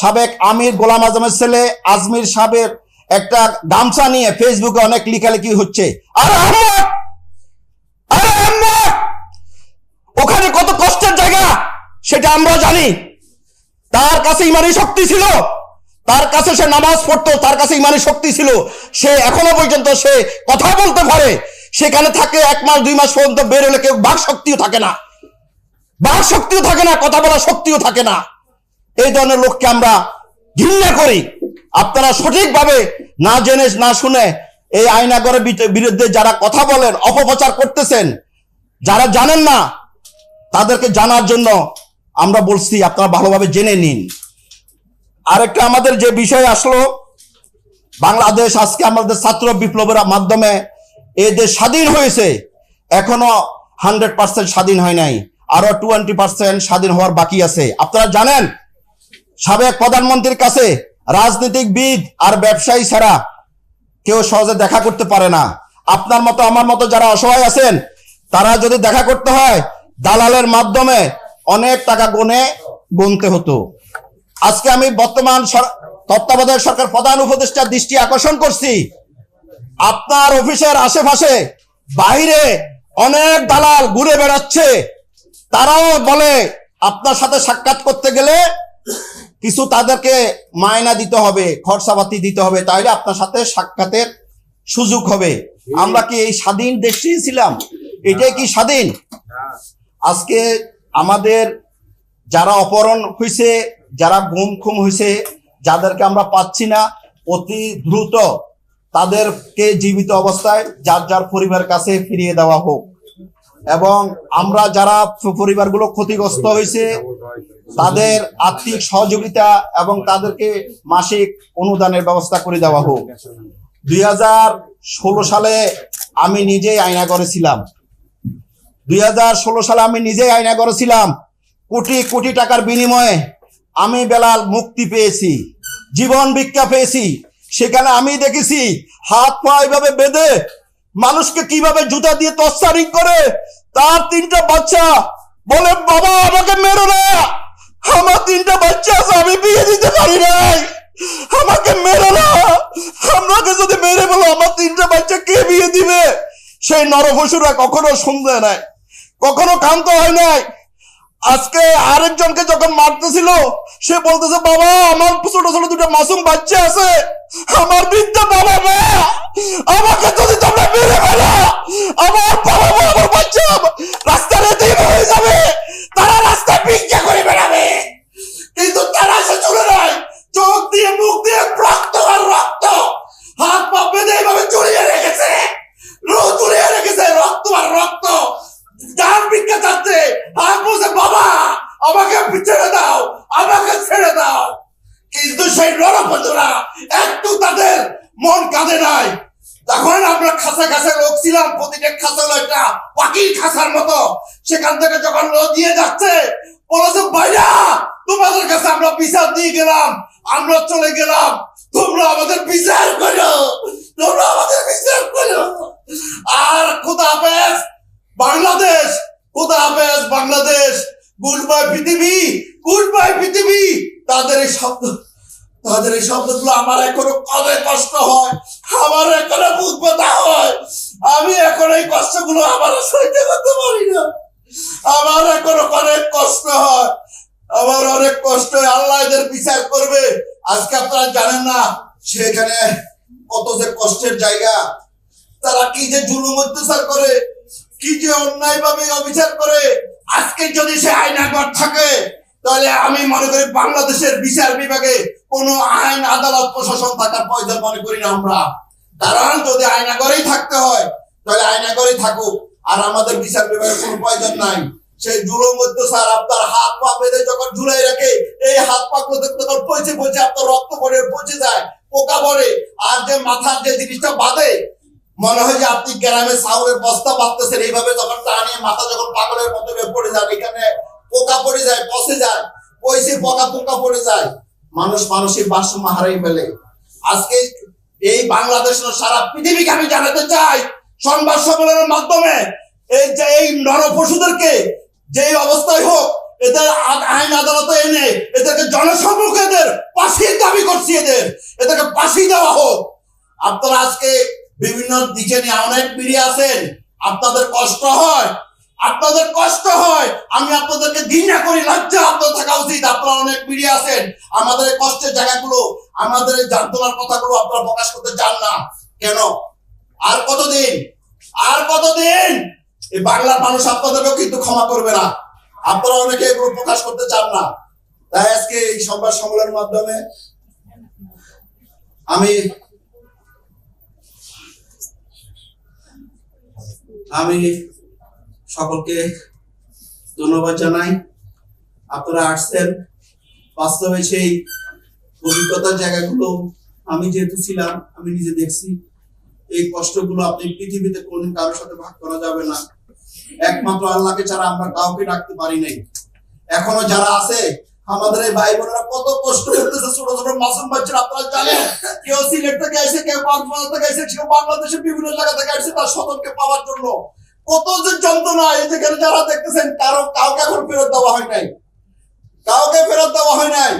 সাবেক আমির গোলাম আজমের ছেলে আজমির সাহেবের একটা গামছা নিয়ে ফেসবুকে অনেক লিখালেখি হচ্ছে! ওখানে কত কষ্টের জায়গা, সেটা আমরা জানি। তার কাছে ইমানি শক্তি ছিল। তার কাছে সে নামাজ পড়তো, তার কাছে ইমানি শক্তি ছিল। সে এখনও পর্যন্ত সে কথা বলতে পারে। সেখানে থাকে এক মাস, দুই মাস পর্যন্ত বেরোলে কেউ বাক শক্তিও থাকে না। বাক শক্তিও থাকে না, কথা বলার শক্তিও থাকে না। এই ধরনের লোককে আমরা ঘৃণা করি। আপনারা সঠিকভাবে না জেনে, না শুনে এই আইনাগরের বিরুদ্ধে যারা কথা বলেন, অপপ্রচার করতেছেন, যারা জানেন না, তাদেরকে জানার জন্য আমরা বলছি, আপনারা ভালোভাবে জেনে নিন। আরেকটা আমাদের যে বিষয় আসলো, বাংলাদেশ আজকে আমাদের ছাত্র বিপ্লবের মাধ্যমে এই দেশ স্বাধীন হয়েছে। এখনও হান্ড্রেড পার্সেন্ট স্বাধীন হয় নাই। আরও টোয়েন্টি পার্সেন্ট স্বাধীন হওয়ার বাকি আছে। আপনারা জানেন সাবেক প্রধানমন্ত্রীর কাছে রাজনীতিকবিদ আর ব্যবসায়ী ছাড়া কেউ সহজে দেখা করতে পারে না। আপনার মতো, আমার মতো যারা অসহায় আছেন, তারা যদি দেখা করতে হয়, দালালের মাধ্যমে অনেক টাকা গুনে গুনতে হতো। আজকে আমি বর্তমান তত্ত্বাবধায়ক সরকার প্রধান উপদেষ্টার দৃষ্টি আকর্ষণ করছি। আপনার অফিসের আশেপাশে বাইরে অনেক দালাল ঘুরে বেড়াচ্ছে। তারাও বলে, আপনার সাথে সাক্ষাৎ করতে গেলে কিছু তাদেরকে মায়না দিতে হবে, খরচাপাতি দিতে হবে তাইলে আপনার সাথে সাক্ষাতের সুযোগ হবে। আমরা কি এই স্বাধীন দেশে ছিলাম? এটাই কি স্বাধীন? আজকে আমাদের যারা অপহরণ হয়েছে যারা গুম খুম হয়েছে যাদেরকে আমরা পাচ্ছি না, অতি দ্রুত তাদেরকে জীবিত অবস্থায় যার যার পরিবার কাছে ফিরিয়ে দেওয়া হোক। এবং আমরা যারা পরিবারগুলো ক্ষতিগ্রস্ত হয়েছে তাদের আর্থিক সহযোগিতা এবং তাদেরকে মাসিক অনুদানের ব্যবস্থা করে দেওয়া হোক। দুই সালে আমি নিজেই আয়না করেছিলাম দুই সালে আমি নিজেই আয়না করেছিলাম কোটি কোটি টাকার বিনিময়ে আমি বেলাল মুক্তি পেয়েছি, জীবন ভিক্ষা পেয়েছি। সেখানে আমি দেখেছি হাত পা এভাবে বেঁধে মানুষকে কীভাবে জুতা দিয়ে তস্তারিং করে, তার তিনটা বাচ্চা বলে, বাবা, আমাকে মেরো না! আমার তিনটা বাচ্চা আছে, আমি বিয়ে দিতে পারি নাই। আমাকে মেরো না আমাকে যদি মেরে বলো আমার তিনটা বাচ্চা কে বিয়ে দিবে? সেই নরপশুরা কখনো শুনতে নাই, কখনো ক্ষান্ত হয় নাই। আজকে আরেকজনকে যখন মারতেছিল, সে বলতেছে, বাবা, আমার ছোট ছোট দুটো মাসুম বাচ্চা আছে। আমার বৃদ্ধ বাবা মা, আমাকে যদি তোমরা মেরে ফেলো, আমার বাবা মা আমার বাচ্চা রাস্তার এতেই হয়ে যাবে তারা রাস্তায় ভিক্ষা করে বেড়াবে। কিন্তু তারা সে চলে নাই চোখ দিয়ে, মুখ দিয়ে রক্ত আর রক্ত। হাত পা বেঁধে এইভাবে জড়িয়ে রেখেছে। জড়িয়ে রেখেছে, রক্ত আর রক্ত। যার ভিক্ষা চাচ্ছে, আর বলছে, বাবা, আমাকে ছেড়ে দাও, আমাকে ছেড়ে দাও। কিন্তু সেই নরপঞ্জরা একটু তাদের মন কাঁদে নাই। তখন আমরা খাসা খাসা লোক ছিলাম, প্রতিটা খাসা হলো একটা পাখির খাসার মতো। সেখান থেকে যখন লোক দিয়ে যাচ্ছে বলেছে ভাইয়া তোমাদের কাছে আমরা বিচার দিয়ে গেলাম, আমরা চলে গেলাম। তোমরা আমাদের বিচার করো, তোমরা আমাদের বিচার করো। আর খুদা হাফেজ, বাংলাদেশ, খুদা হাফেজ, বাংলাদেশ, গুড বাই পৃথিবী, গুড বাই পৃথিবী। তাদের এই শব্দ, তাদের এই শব্দগুলো আমার এখনও কবে কষ্ট হয়, আমার এখনও বুক হয়। আমি এখন এই কষ্টগুলো আমার সইতে করতে পারি না। আমার এখনও অনেক কষ্ট হয়। আমার অনেক কষ্ট আল্লাহ এদের বিচার করবে। আজকে আপনারা জানেন না সেখানে কত যে কষ্টের জায়গা। তারা কি যে জুলুম অত্যাচার করে, কি যে অন্যায় ভাবে অবিচার করে। আজকে যদি সে আইনাগর থাকে, তাহলে আমি মনে করি বাংলাদেশের বিচার বিভাগে কোনো আইন, আদালত, প্রশাসন থাকার প্রয়োজন মনে করি না আমরা। কারণ যদি আইনাগরেই থাকতে হয়, তাহলে আইনাগরেই থাকুক। আর আমাদের বিচার বিভাগের কোনো প্রয়োজন নাই। সেই জুলুম অত্যাচার আপনার হাত পা বেঁধে যখন ঝুলাই রাখে, এই হাত পা গুলো যখন পচে পচে আপনার রক্ত পড়ে, পচে যায়, পোকা পড়ে, আর যে মাথার যে জিনিসটা বাঁধে, মনে হয় যে আপনি গ্রামে চাউলের বস্তা বাঁধতেছেন, এইভাবে যখন টানিয়ে মাথা যখন পাগলের মতো পড়ে যান এখানে পোকা পড়ে যায়, পচে যায় পয়সে পোকা পোকা পড়ে যায়। মানুষ মানুষের ভারসাম্য হারাই ফেলে। আজকে এই বাংলাদেশ সারা পৃথিবীকে আমি জানাতে চাই সংবাদ সম্মেলনের মাধ্যমে এই যে এই নরপশুদেরকে যেই অবস্থায় হোক, এদের আইন আদালতে এনে এদেরকে জনসম্মুখে এদের এদেরকে ফাঁসি দেওয়া হোক। আপনারা আজকে বিভিন্ন দিকে নিয়ে অনেক মিডিয়া আছেন। আপনাদের কষ্ট হয়, আপনাদের কষ্ট হয়। আমি আপনাদেরকে ঘৃণা করি, লজ্জা আপনাদের থাকা উচিত। আপনারা অনেক মিডিয়া আছেন। আমাদের কষ্টের জায়গাগুলো, আমাদের এই কথাগুলো আপনারা প্রকাশ করতে চান না। কেন? আর কতদিন? আর কতদিন? এই বাংলার মানুষ আপনাদেরকেও কিন্তু ক্ষমা করবে না। আপনারা অনেকে এগুলো প্রকাশ করতে চান না। তাই আজকে এই সংবাদ সম্মেলনের মাধ্যমে আমি আমি সকলকে ধন্যবাদ জানাই। আপনারা আসছেন। বাস্তবে সেই অভিজ্ঞতার জায়গাগুলো আমি যেহেতু ছিলাম, আমি নিজে দেখছি। এই কষ্টগুলো আপনি পৃথিবীতে কোনদিন কারোর সাথে ভাগ করা যাবে না। একমাত্র আল্লাহকে ছাড়া আমরা কাউকে ডাকতে পারি নাই। এখনও যারা আছে, আমাদের এই ভাই বোনেরা কত কষ্ট করতেছে ছোট ছোট মাসুম বাচ্চারা, আপনারা জানেন, কেউ সিলেট থেকে আসে কেউ কক্সবাজার থেকে আসে কেউ বাংলাদেশের বিভিন্ন জায়গা থেকে আসছে তার সদরকে পাওয়ার জন্য কত যে যন্ত্রণা এই যেখানে যারা দেখতেছেন, কারও, কাউকে এখন ফেরত দেওয়া হয় নাই। কাউকে ফেরত দেওয়া হয় নাই।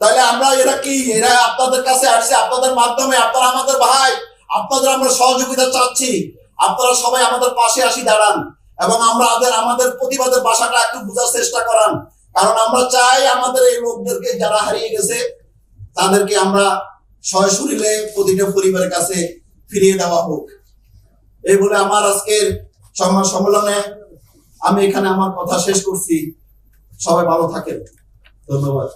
তাহলে আমরা এরা কি? এরা আপনাদের কাছে আসছে, আপনাদের মাধ্যমে, আপনারা আমাদের ভাই আপনাদের আমরা সহযোগিতা চাচ্ছি। আপনারা সবাই আমাদের পাশে আসি দাঁড়ান এবং আমরা আমাদের আমাদের প্রতিবাদের ভাষাটা একটু বোঝার চেষ্টা করান। কারণ আমরা চাই আমাদের এই লোকদেরকে যারা হারিয়ে গেছে, তাদেরকে আমরা সশরীরে প্রতিটা পরিবারের কাছে ফিরিয়ে দেওয়া হোক। এই বলে আমার আজকের সংবাদ সম্মেলনে আমি এখানে আমার কথা শেষ করছি। সবাই ভালো থাকেন। ধন্যবাদ।